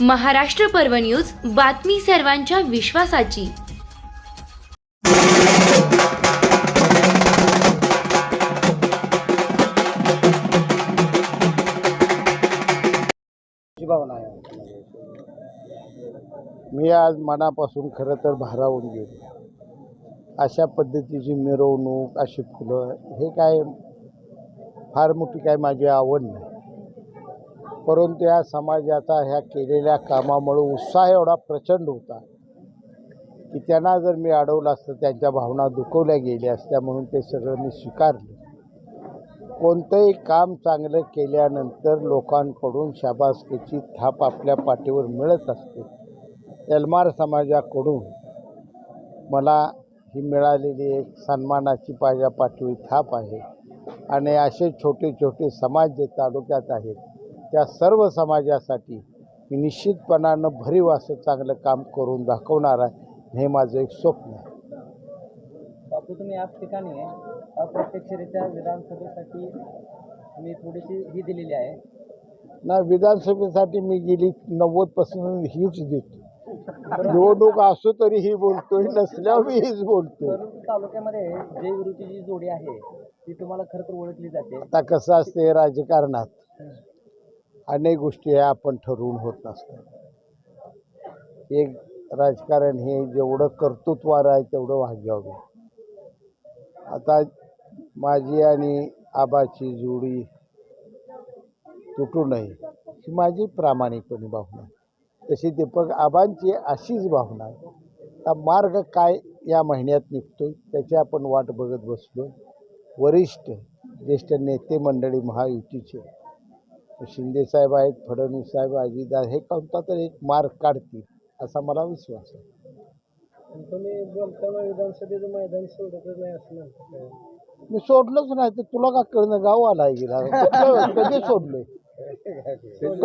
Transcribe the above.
महाराष्ट्र पर्व न्यूज बातमी सर्वांच्या विश्वासाची. मी आज मनापासून खरं तर भारावून गेलो. अशा पद्धतीची मिरवणूक अशी फुलं हे काय फार मोठी काय माझी आवड नाही. परंतु या समाजाचा ह्या केलेल्या कामामुळे उत्साह एवढा प्रचंड होता की त्यांना जर मी अडवलं असतं त्यांच्या भावना दुखवल्या गेल्या असत्या म्हणून ते सगळं मी स्वीकारलं. कोणतंही काम चांगलं केल्यानंतर लोकांकडून शाबासकीची थाप आपल्या पाठीवर मिळत असते. एलमार समाजाकडून मला ही मिळालेली एक सन्मानाची माझ्या पाठीवर थाप आहे. आणि असे छोटे छोटे समाज जे तालुक्यात आहेत त्या सर्व समाजासाठी मी निश्चितपणानं भरीव असं चांगलं काम करून दाखवणार आहे. हे माझं एक स्वप्न आहे. बापू तुम्ही याच ठिकाणी अप्रत्यक्षरित्या विधानसभेसाठी तुम्ही थोडीशी ही दिलेली आहे. ना विधानसभेसाठी मी गेली नव्वदपासून हीच देतो. निवडणूक असो तरी ही बोलतोय नसल्यावर मी हीच बोलतोय. तालुक्यामध्ये जय विरुची जी जोडी आहे ती तुम्हाला खरं तर ओळखली जाते. आता कसं असते राजकारणात? अनेक गोष्टी ह्या आपण ठरवून होत नसतात. एक राजकारण हे जेवढं कर्तृत्वार आहे तेवढं भाग्यावं आता माझी आणि आबाची जोडी तुटू नये ही माझी प्रामाणिकपणे भावना आहे. तशी दीपक आबांची अशीच भावना आहे. आता मार्ग काय या महिन्यात निघतोय त्याची आपण वाट बघत बसलो वरिष्ठ ज्येष्ठ नेते मंडळी महायुतीचे शिंदेसाहेब आहेत फडणवीस साहेब अजितदार हे कोणता तर एक मार्ग काढतील असा मला विश्वास आहे. तुम्ही बोलताना विधानसभेचं मैदान सोडतच नाही असं मी सोडलंच नाही तर तुला का कळणं? गाव आलाय गेला कधी सोडलोय?